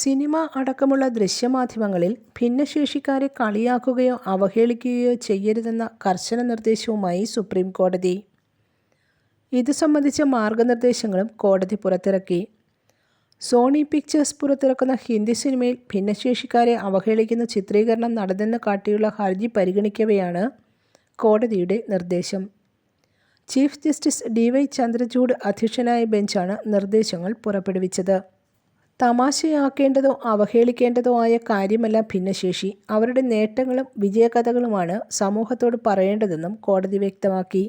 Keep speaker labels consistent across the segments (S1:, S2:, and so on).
S1: Cinema അടക്കമുള്ള ദൃശ്യമാധ്യമങ്ങളിൽ ഭിന്നശേഷിക്കാരെ കളിയാക്കുകയോ അവഹേളിക്കുകയോ ചെയ്യരുതെന്ന കർശന നിർദ്ദേശവുമായി supreme കോടതി. ഇതു സംബന്ധിച്ച മാർഗനിർദ്ദേശങ്ങളും കോടതി പുറത്തിറക്കി. സോണി പിക്ചേഴ്സ് പുറത്തിറക്കുന്ന ഹിന്ദി സിനിമയിൽ ഭിന്നശേഷിക്കാരെ അവഹേളിക്കുന്ന ചിത്രീകരണം നടന്നെന്ന് കാട്ടിയുള്ള ഹർജി പരിഗണിക്കവെയാണ് കോടതിയുടെ നിർദ്ദേശം. Chief justice D Y Chandrachud അധ്യക്ഷനായ ബെഞ്ചാണ് നിർദ്ദേശങ്ങൾ പുറപ്പെടുവിച്ചത്. തമാശയാക്കേണ്ടതോ അവഹേളിക്കേണ്ടതോ ആയ കാര്യമല്ല ഭിന്നശേഷി. അവരുടെ നേട്ടങ്ങളും വിജയകഥകളുമാണ് സമൂഹത്തോട് പറയേണ്ടതെന്നും കോടതി വ്യക്തമാക്കി.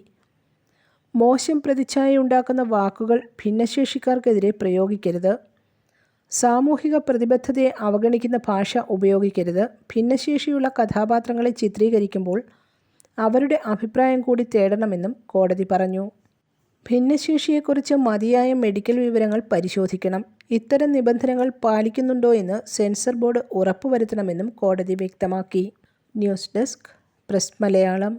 S1: മോശം പ്രതിച്ഛായ ഉണ്ടാക്കുന്ന വാക്കുകൾ ഭിന്നശേഷിക്കാർക്കെതിരെ പ്രയോഗിക്കരുത്. സാമൂഹിക പ്രതിബദ്ധതയെ അവഗണിക്കുന്ന ഭാഷ ഉപയോഗിക്കരുത്. ഭിന്നശേഷിയുള്ള കഥാപാത്രങ്ങളെ ചിത്രീകരിക്കുമ്പോൾ അവരുടെ അഭിപ്രായം കൂടി തേടണമെന്നും കോടതി പറഞ്ഞു. ഭിന്നശേഷിയെക്കുറിച്ച് മതിയായ മെഡിക്കൽ വിവരങ്ങൾ പരിശോധിക്കണം. ഇത്തരം നിബന്ധനകൾ പാലിക്കുന്നുണ്ടോ എന്ന് സെൻസർ ബോർഡ് ഉറപ്പുവരുത്തണമെന്നും കോടതി വ്യക്തമാക്കി.
S2: News desk press Malayalam.